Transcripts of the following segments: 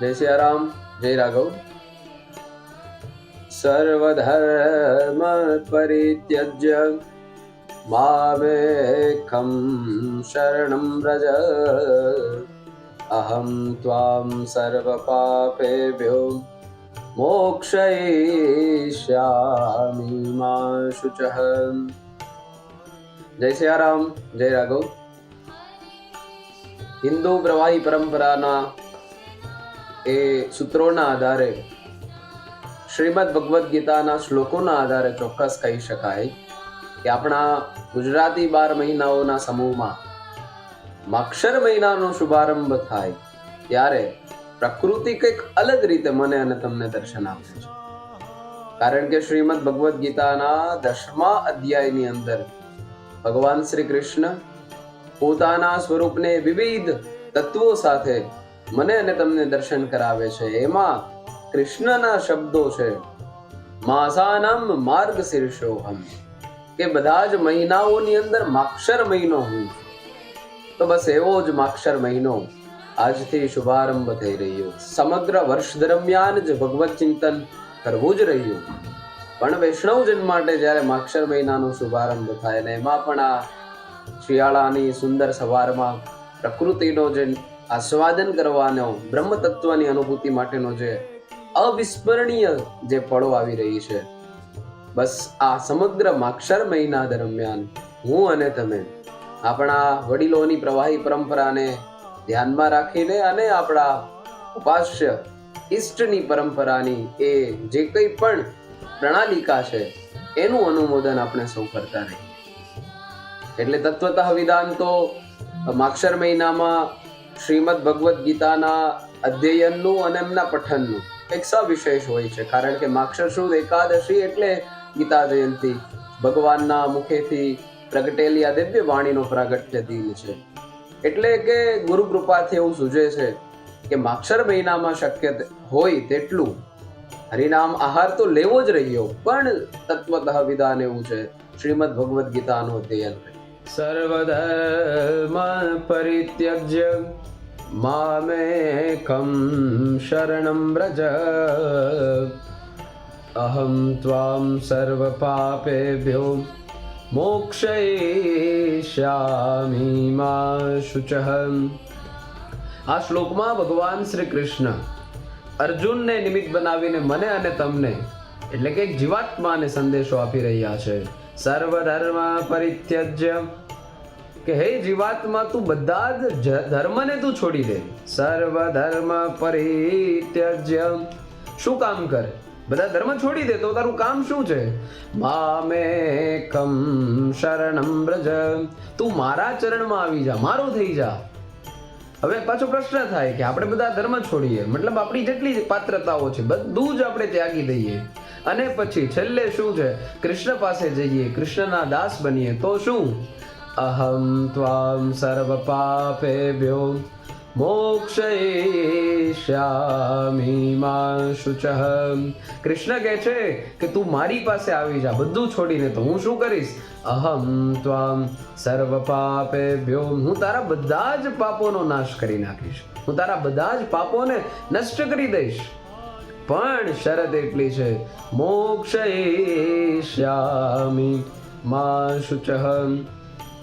જય સિયારામ જય રાઘવ. સર્વધર્મ પરિત્યજ્ય મામેખમ શરણમ વ્રજ. અહમ ત્વામ સર્વ પાપેભ્યો મોક્ષયિષ્યામિ મા શુચઃ જય સિયારામ જય રાઘવ. હિન્દુ પ્રવાહી પરંપરાના એ સૂત્રોના આધારે શ્રીમદ ભગવદ્ ગીતાના શ્લોકોના આધારે ચોક્કસ કહી શકાય કે આપણા ગુજરાતી બાર મહિનાઓના સમૂહમાં માક્ષર મહિનાનો શુભારંભ થાય ત્યારે પ્રકૃતિ કંઈક અલગ રીતે મને અને તમને દર્શન આપે છે. કારણ કે શ્રીમદ ભગવદ્ ગીતાના દસમા અધ્યાયની અંદર ભગવાન શ્રી કૃષ્ણ પોતાના સ્વરૂપને વિવિધ તત્વો સાથે મને અને તમને દર્શન કરાવે છે. એમાં કૃષ્ણના શબ્દો છે. માસાનામ માર્ગ શીર્ષોહમ કે બધા જ મહિનાઓની અંદર માક્ષર મહિનો હું તો બસ એવો જ માક્ષર મહિનો આજથી શુભારંભ થઈ રહ્યો. સમગ્ર વર્ષ દરમિયાન જ ભગવત ચિંતન કરવું જ રહ્યું. પણ વૈષ્ણવજન માટે જ્યારે માક્ષર મહિનાનો શુભારંભ થાય ને એમાં પણ આ શિયાળાની સુંદર સવારમાં પ્રકૃતિનો જે આસ્વાદન કરવાનો બ્રહ્મ તત્વની અનુભૂતિ માટેનો જે અવિસ્મરણીય જે પળો આવી રહી છે. બસ આ સમગ્ર માક્ષર મહિના દરમિયાન હું અને તમે આપણા વડીલોની પ્રવાહી પરંપરાને ધ્યાનમાં રાખીને અને આપણા ઉપાસ્ય ઈષ્ટની પરંપરાની એ જે કંઈ પણ પ્રણાલિકા છે, એનું અનુમોદન આપણે સૌ કરતા રહીએ. એટલે તત્વતઃ વિધાન તો માક્ષર મહિનામાં શ્રીમદ ભગવદ્ ગીતાના અધ્યયનનું અને એમના પઠનનું. એક સવિશેષ હોય છે, કારણ કે માક્ષર એકાદશી એટલે ગીતા જયંતિ. ભગવાનના મુખેથી પ્રગટેલી આ દિવ્ય વાણીનો પ્રાગટ્ય દિન છે. એટલે કે ગુરુ કૃપાથી એવું સૂચે છે કે માક્ષર મહિનામાં શક્ય હોય તેટલું. હરિનામ આહાર તો લેવો જ રહ્યો, પણ તત્વતઃ વિધાન એવું છે શ્રીમદ ભગવદ્ ગીતાનું અધ્યયન. સર્વધર્મ પરિત્યજ્ય. મામેકમ शरणं व्रज। अहं त्वां सर्वपापेभ्यो મોક્ષયિષ્યામિ મા શુચઃ આ શ્લોકમાં ભગવાન શ્રી કૃષ્ણ અર્જુનને નિમિત્ત બનાવીને મને અને તમને એટલે કે એક જીવાત્માને સંદેશો આપી રહ્યા છે. સર્વધર્મ પરિત્યજ્ય. કે હે જીવાત્મા, તું બધા જ ધર્મને તું છોડી દે. સર્વ ધર્મ પરિત્યજ્ય. શું કામ કરે? બધા ધર્મ છોડી દે તો તારું કામ શું છે? મામેકમ શરણમ બ્રજ. તું મારા ચરણમાં આવી જા, મારો થઈ જા. હવે પાછો પ્રશ્ન થાય કે આપણે બધા ધર્મ છોડીએ. મતલબ આપણી જેટલી પાત્રતાઓ છે, બધું જ આપણે ત્યાગી દઈએ. અને પછી છેલ્લે શું છે? કૃષ્ણ પાસે જઈએ, કૃષ્ણના દાસ બનીએ તો શું? અહમ ત્વામ सर्वपापेभ्यो મોક્ષયિષ્યામિ મા શુચઃ કૃષ્ણ કહે છે કે તું મારી પાસે આવી જા, બધું છોડીને તો હું શું કરીશ? અહમ ત્વામ સર્વ પાપેભ્યો હું તારા બધા જ પાપોનો નાશ કરી નાખીશ. હું તારા બધા જ પાપોને નષ્ટ કરી દઈશ. પણ શરત એટલી છે, મોક્ષયિષ્યામિ મા શુચઃ.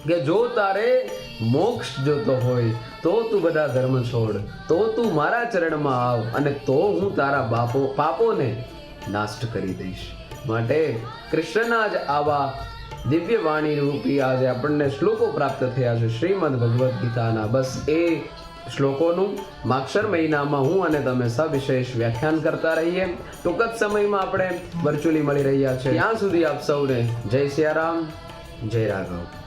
કે જો તારે મોક્ષ જોતો હોય, તો તું બધા ધર્મ છોડ, તો તું મારા ચરણમાં આવ અને તો હું તારા બાપો, પાપોને નાષ્ટ કરી દઈશ. માટે કૃષ્ણના જ આવા દિવ્ય વાણી રૂપી આજે આપણને શ્લોકો પ્રાપ્ત થયા છે શ્રીમદ ભગવદ્ ગીતાના. બસ એ શ્લોકોનું માક્ષર મહિનામાં હું અને તમે સવિશેષ વ્યાખ્યાન કરતા રહીએ. ટૂંક જ સમયમાં આપણે વર્ચ્યુઅલી મળી રહ્યા છે. ત્યાં સુધી આપ સૌને જય સિયારામ, જય રાઘવ.